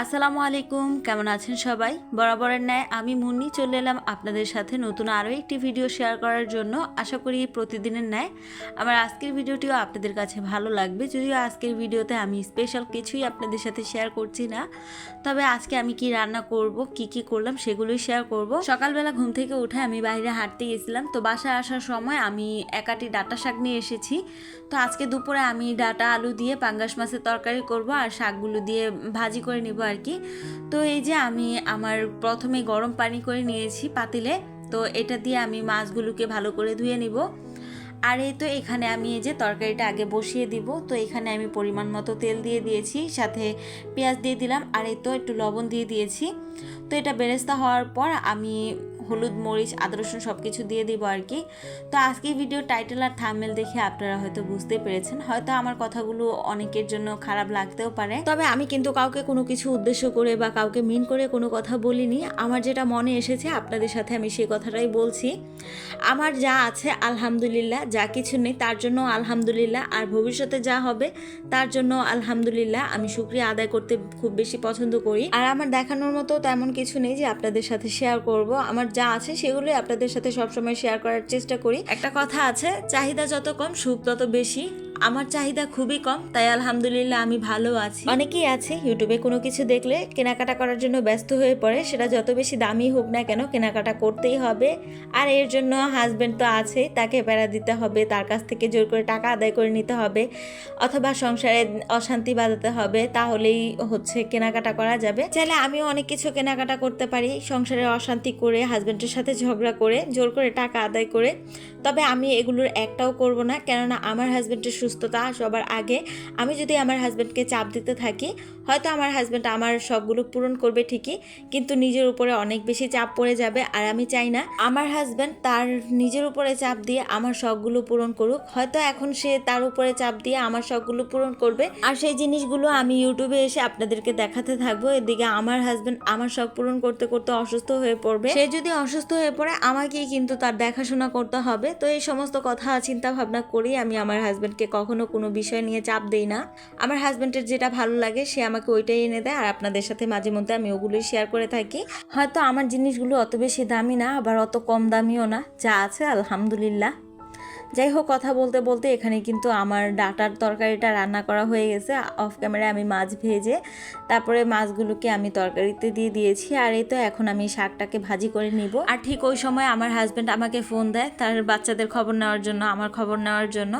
আসসালামু আলাইকুম, কেমন আছেন সবাই? বরাবরের ন্যায় আমি মুন্নি চলে এলাম আপনাদের সাথে নতুন আরও একটি ভিডিও শেয়ার করার জন্য। আশা করি প্রতিদিনের ন্যায়। আমার আজকের ভিডিওটিও আপনাদের কাছে ভালো লাগবে। যদিও আজকের ভিডিওতে আমি স্পেশাল কিছুই আপনাদের সাথে শেয়ার করছি না। তবে আজকে আমি কি রান্না করব, কি কি করলাম সেগুলোই শেয়ার করব। সকালবেলা ঘুম থেকে উঠে আমি বাইরে হাঁটতে গেছিলাম। তো বাসায় আসার সময় আমি একাটি ডাটা শাক নিয়ে এসেছি। তো আজকে দুপুরে আমি ডাটা আলু দিয়ে পাঙ্গাস মাছের তরকারি করব আর শাকগুলো দিয়ে ভাজি করে নেব। আর কি। তো এই যে আমি আমার প্রথমে গরম পানি করে নিয়েছি পাতিলে। তো এটা দিয়ে আমি মাছগুলোকে ভালো করে ধুয়ে নিব। আর এই তো এখানে আমি এই যে তরকারিটা আগে বসিয়ে দিব। তো এখানে আমি পরিমাণ মতো তেল দিয়ে দিয়েছি, সাথে পেঁয়াজ দিয়ে দিলাম। আর এই তো একটু লবণ দিয়ে দিয়েছি। তো এটা বেরেস্তা হওয়ার পর আমি হলুদ, মরিচ, আদা, রসুন সব কিছু দিয়ে দিব আর কি। তো আজকে ভিডিও টাইটেল আর থামমেল দেখে আপনারা হয়তো বুঝতে পেরেছেন। হয়তো আমার কথাগুলো অনেকের জন্য খারাপ লাগতেও পারে। তবে আমি কিন্তু কাউকে কোনো কিছু উদ্দেশ্য করে বা কাউকে মিন করে কোনো কথা বলিনি। আমার যেটা মনে এসেছে, আপনাদের সাথে আমি সেই কথাটাই বলছি। আমার যা আছে, আলহামদুলিল্লাহ, যা কিছু নেই, তার জন্য আলহামদুলিল্লাহ। আর ভবিষ্যতে যা হবে, তার জন্য আলহামদুলিল্লাহ। আমি শুক্রিয়া আদায় করতে খুব বেশি পছন্দ করি। আর আমার দেখানোর মতো তেমন কিছু নেই যে আপনাদের সাথে শেয়ার করব। আমার যা আছে সেগুলোই আপনাদের সাথে সবসময় শেয়ার করার চেষ্টা করি। একটা কথা আছে, চাহিদা যত কম, সুখ তত বেশি। আমার চাহিদা খুবই কম, তাই আলহামদুলিল্লাহ আমি ভালো আছি। অনেকেই আছে ইউটিউবে কোনো কিছু দেখলে কেনাকাটা করার জন্য ব্যস্ত হয়ে পড়ে, সেটা যত বেশি দামি হোক না কেন কেনাকাটা করতেই হবে। আর এর জন্য হাজব্যান্ড তো আছেই তাকে বেড়া দিতে হবে, তার কাছ থেকে জোর করে টাকা আদায় করে নিতে হবে, অথবা সংসারে অশান্তি বাঁধাতে হবে, তাহলেই হচ্ছে কেনাকাটা করা যাবে। চাইলে আমিও অনেক কিছু কেনাকাটা করতে পারি, সংসারে অশান্তি করে হাজবেন্ডের সাথে ঝগড়া করে, জোর করে টাকা আদায় করে। তবে আমি এগুলোর একটাও করব না, কেননা আমার হাজবেন্ডের সুস্থতা সবার আগে, আমি যদি আমার হাজবেন্ডকে চাপ দিতে থাকি, হয়তো আমার হাজবেন্ড আমার শখগুলো পূরণ করবে ঠিকই, কিন্তু নিজের উপরে অনেক বেশি চাপ পড়ে যাবে আর আমি চাই না। আমার হাজবেন্ড তার নিজের উপরে চাপ দিয়ে আমার শখগুলো পূরণ করুক, হয়তো এখন সে তার উপরে চাপ দিয়ে আমার শখগুলো পূরণ করবে। আর সেই জিনিসগুলো আমি ইউটিউবে এসে আপনাদেরকে দেখাতে থাকব, এদিকে আমার হাজবেন্ড আমার শখ পূরণ করতে করতে অসুস্থ হয়ে পড়বে। সে যদি অসুস্থ হয়ে পড়ে, আমাকেই কিন্তু তার দেখাশোনা করতে হবে। তো এই সমস্ত কথা চিন্তা ভাবনা করি আমি আমার হাজবেন্ডকে কখনো কোনো বিষয় নিয়ে চাপ দেই না। আমার হাজব্যান্ডের যেটা ভালো লাগে, সে আমাকে ওইটাই এনে দেয়। আর আপনাদের সাথে মাঝে মধ্যে আমি ওগুলোই শেয়ার করে থাকি। হয়তো আমার জিনিসগুলো অত বেশি দামি না, আবার অত কম দামিও না। যা আছে, আলহামদুলিল্লাহ। যাই হোক কথা বলতে বলতে এখানে কিন্তু আমার ডাটার তরকারিটা রান্না করা হয়ে গেছে। অফ ক্যামেরায় আমি মাছ ভেজে তারপরে মাছগুলোকে আমি তরকারিতে দিয়ে দিয়েছি। আর এই তো এখন আমি শাকটাকে ভাজি করে নিব। আর ঠিক ওই সময় আমার হাজব্যান্ড আমাকে ফোন দেয় তার বাচ্চাদের খবর নেওয়ার জন্য, আমার খবর নেওয়ার জন্য।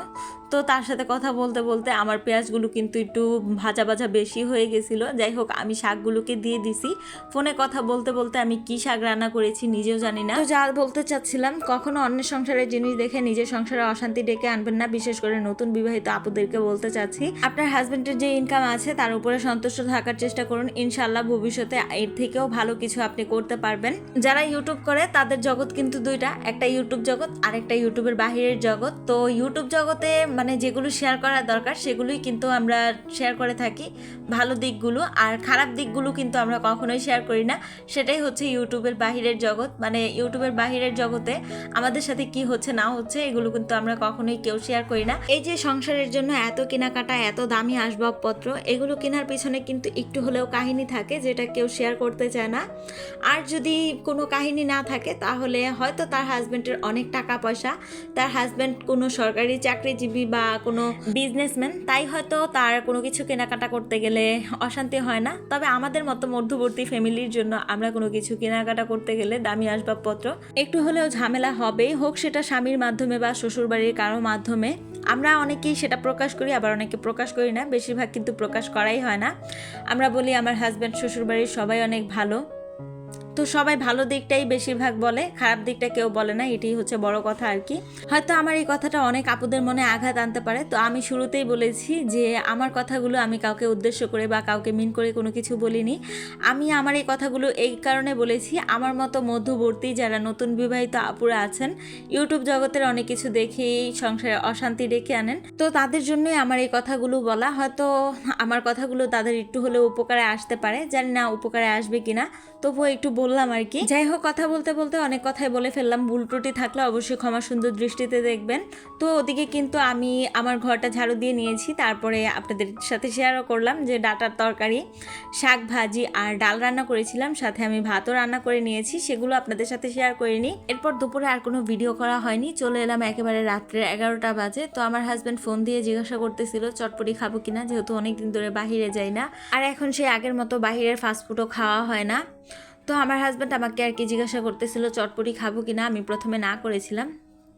তো তার সাথে কথা বলতে বলতে আমার পেঁয়াজগুলো কিন্তু একটু ভাজা ভাজা বেশি হয়ে গেছিল। যাই হোক আমি শাকগুলোকে দিয়ে দিছি। ফোনে কথা বলতে বলতে আমি কি শাক রান্না করেছি নিজেও জানি না। তো যা বলতে চাচ্ছিলাম, কখনো অন্যের সংসারের জিনিস দেখে নিজের সংসারে অশান্তি ডেকে আনবেন না। বিশেষ করে নতুন বিবাহিত আপুদেরকে বলতে চাচ্ছি। আপনার হাজবেন্ডের যে ইনকাম আছে, তার উপরে সন্তুষ্ট থাকার চেষ্টা করুন। ইনশাল্লাহ ভবিষ্যতে এর থেকেও ভালো কিছু আপনি করতে পারবেন। যারা ইউটিউব করে, তাদের জগৎ কিন্তু দুইটা। একটা ইউটিউব জগৎ আর একটা ইউটিউবের বাহিরের জগৎ। তো ইউটিউব জগতে মানে যেগুলো শেয়ার করা দরকার, সেগুলোই কিন্তু আমরা শেয়ার করে থাকি। ভালো দিকগুলো আর খারাপ দিকগুলো কিন্তু আমরা কখনোই শেয়ার করি না। সেটাই হচ্ছে ইউটিউবের বাহিরের জগৎ। মানে ইউটিউবের বাহিরের জগতে আমাদের সাথে কি হচ্ছে, না হচ্ছে, এগুলো কিন্তু আমরা কখনোই কেউ শেয়ার করি না। এই যে সংসারের জন্য এত কেনাকাটা, এত দামি আসবাবপত্র, এগুলো কেনার পিছনে কিন্তু একটু হলেও কাহিনী থাকে যেটা কেউ শেয়ার করতে চায় না। আর যদি কোনো কাহিনী না থাকে, তাহলে হয়তো তার হাজব্যান্ডের অনেক টাকা পয়সা, তার হাজব্যান্ড কোনো সরকারি চাকরিজীবী বা কোনো বিজনেসম্যান তাই হয়তো তার কোনো কিছু কেনাকাটা করতে গেলে অশান্তি হয় না। তবে আমাদের মতো মধ্যবর্তী ফ্যামিলির জন্য আমরা কোনো কিছু কেনাকাটা করতে গেলে দামি আসবাবপত্র, একটু হলেও ঝামেলা হবেই, হোক সেটা স্বামীর মাধ্যমে বা শ্বশুরবাড়ির কারও মাধ্যমে আমরা অনেকেই সেটা প্রকাশ করি, আবার অনেকে প্রকাশ করি না। বেশিরভাগ কিন্তু প্রকাশ করাই হয় না। আমরা বলি, আমার হাজব্যান্ড শ্বশুরবাড়ির সবাই অনেক ভালো। তো সবাই ভালো দিকটাই বেশিরভাগ বলে, খারাপ দিকটা কেউ বলে না, এটাই হচ্ছে বড় কথা আর কি। হয়তো আমার এই কথাটা অনেক আপুদের মনে আঘাত আনতে পারে, তো আমি শুরুতেই বলেছি যে আমার কথাগুলো আমি কাউকে উদ্দেশ্য করে বা কাউকে মিন করে কোনো কিছু বলিনি। আমি আমার এই কথাগুলো এই কারণে বলেছি, আমার মতো মধ্যবর্তী যারা নতুন বিবাহিত আপুরা আছেন, ইউটিউব জগতের অনেক কিছু দেখেই সংসারে অশান্তি ডেকে আনেন, তো তাদের জন্যই আমার এই কথাগুলো বলা। হয়তো আমার কথাগুলো তাদের একটু হলেও উপকারে আসতে পারে, জানি না উপকারে আসবে কিনা, তবুও একটু বললাম আর কি। যাই হোক, কথা বলতে বলতে অনেক কথাই বলে ফেললাম। ভুল ত্রুটি থাকলে অবশ্যই ক্ষমা সুন্দর দৃষ্টিতে দেখবেন। তো ওদিকে কিন্তু আমি আমার ঘরটা ঝাড়ু দিয়ে নিয়েছি। তারপরে আপনাদের সাথে শেয়ারও করলাম যে ডাটার তরকারি, শাক ভাজি আর ডাল রান্না করেছিলাম। সাথে আমি ভাতও রান্না করে নিয়েছি। সেগুলো আপনাদের সাথে শেয়ার করে নিই এরপর দুপুরে আর কোনো ভিডিও করা হয়নি। চলে এলাম একেবারে রাত্রে এগারোটা বাজে। তো আমার হাজব্যান্ড ফোন দিয়ে জিজ্ঞাসা করতেছিল, চটপটি খাব কিনা? যেহেতু অনেকদিন ধরে বাহিরে যাই না। আর এখন সে আগের মতো বাহিরের ফাস্টফুডও খাওয়া হয় না। তো আমার হাজব্যান্ড আমাকে আর কি জিজ্ঞাসা করতেছিল, চটপটি খাব কিনা? আমি প্রথমে না করেছিলাম।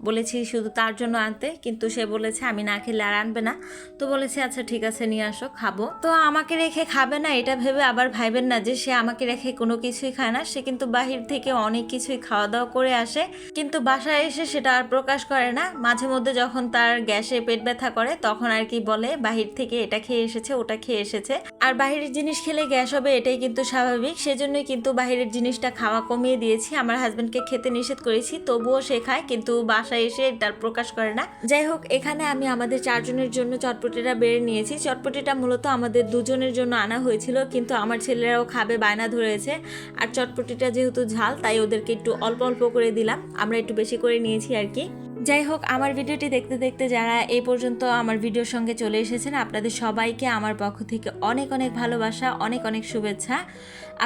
বলেছি শুধু তার জন্য আনতে, কিন্তু সে বলেছে, আমি না খেলে আর আনবে না। তো বলেছে আচ্ছা ঠিক আছে, নিয়ে আসো, খাব। তো আমাকে রেখে খাবে না, এটা ভেবে আবার ভাইবেন না যে সে আমাকে রেখে কোনো কিছুই খায় না। সে কিন্তু বাহির থেকে অনেক কিছুই খাওয়া দাওয়া করে আসে, কিন্তু বাসায় এসে সেটা আর প্রকাশ করে না। মাঝে মধ্যে যখন তার গ্যাসে পেট ব্যথা করে, তখন আর কি বলে, বাহির থেকে এটা খেয়ে এসেছে, ওটা খেয়ে এসেছে। আর বাহিরের জিনিস খেলে গ্যাস হবে, এটাই কিন্তু স্বাভাবিক। সেজন্যই কিন্তু বাহিরের জিনিসটা খাওয়া কমিয়ে দিয়েছি। আমার হাজব্যান্ডকে খেতে নিষেধ করেছি, তবুও সে খায়, কিন্তু বাসায় এসে তার প্রকাশ করে না। যাই হোক, এখানে আমি আমাদের চারজনের জন্য চটপটিটা বেড়ে নিয়েছি। চটপটিটা মূলত আমাদের দুজনের জন্য আনা হয়েছিল, কিন্তু আমার ছেলেরাও খাবে বায়না ধরেছে। আর চটপটিটা যেহেতু ঝাল, তাই ওদেরকে একটু অল্প অল্প করে দিলাম। আমরা একটু বেশি করে নিয়েছি আর কি। যাই হোক, আমার ভিডিওটি দেখতে দেখতে যারা এই পর্যন্ত আমার ভিডিওর সঙ্গে চলে এসেছেন, আপনাদের সবাইকে আমার পক্ষ থেকে অনেক অনেক ভালোবাসা, অনেক অনেক শুভেচ্ছা।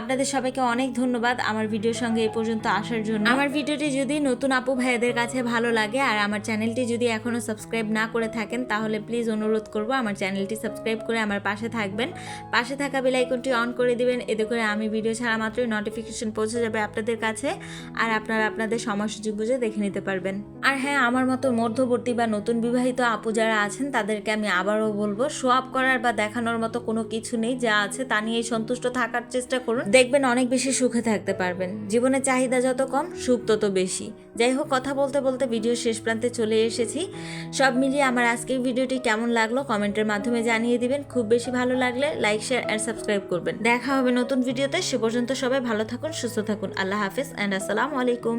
আপনাদের সবাইকে অনেক ধন্যবাদ আমার ভিডিওর সঙ্গে এই পর্যন্ত আসার জন্য। আমার ভিডিওটি যদি নতুন আপু ভাইয়াদের কাছে ভালো লাগে আর আমার চ্যানেলটি যদি এখনও সাবস্ক্রাইব না করে থাকেন, তাহলে প্লিজ অনুরোধ করব আমার চ্যানেলটি সাবস্ক্রাইব করে আমার পাশে থাকবেন। পাশে থাকা বেলাইকনটি অন করে দিবেন, এতে করে আমি ভিডিও ছাড়া মাত্রই নোটিফিকেশন পৌঁছে যাবে আপনাদের কাছে আর আপনারা আপনাদের সময় সুযোগ বুঝে দেখে নিতে পারবেন। আর হ্যাঁ আমার মতো মধ্যবর্তী বা নতুন বিবাহিত আপু যারা আছেন, তাদেরকে আমি আবারও বলব শো আপ করার বা দেখানোর মতো কোনো কিছু নেই যা আছে, তা নিয়ে সন্তুষ্ট থাকার চেষ্টা করুন। দেখবেন অনেক বেশি সুখে থাকতে পারবেন। জীবনে চাহিদা যত কম, সুখ তত বেশি। যাই হোক, কথা বলতে বলতে ভিডিও শেষ প্রান্তে চলে এসেছি। সব মিলিয়ে আমার আজকের ভিডিওটি কেমন লাগল কমেন্টের মাধ্যমে জানিয়ে দিবেন। খুব বেশি ভালো লাগলে লাইক শেয়ার অ্যান্ড সাবস্ক্রাইব করবেন। দেখা হবে নতুন ভিডিওতে সে পর্যন্ত সবাই ভালো থাকুন, সুস্থ থাকুন। আল্লাহ হাফিজ অ্যান্ড আসসালামু আলাইকুম।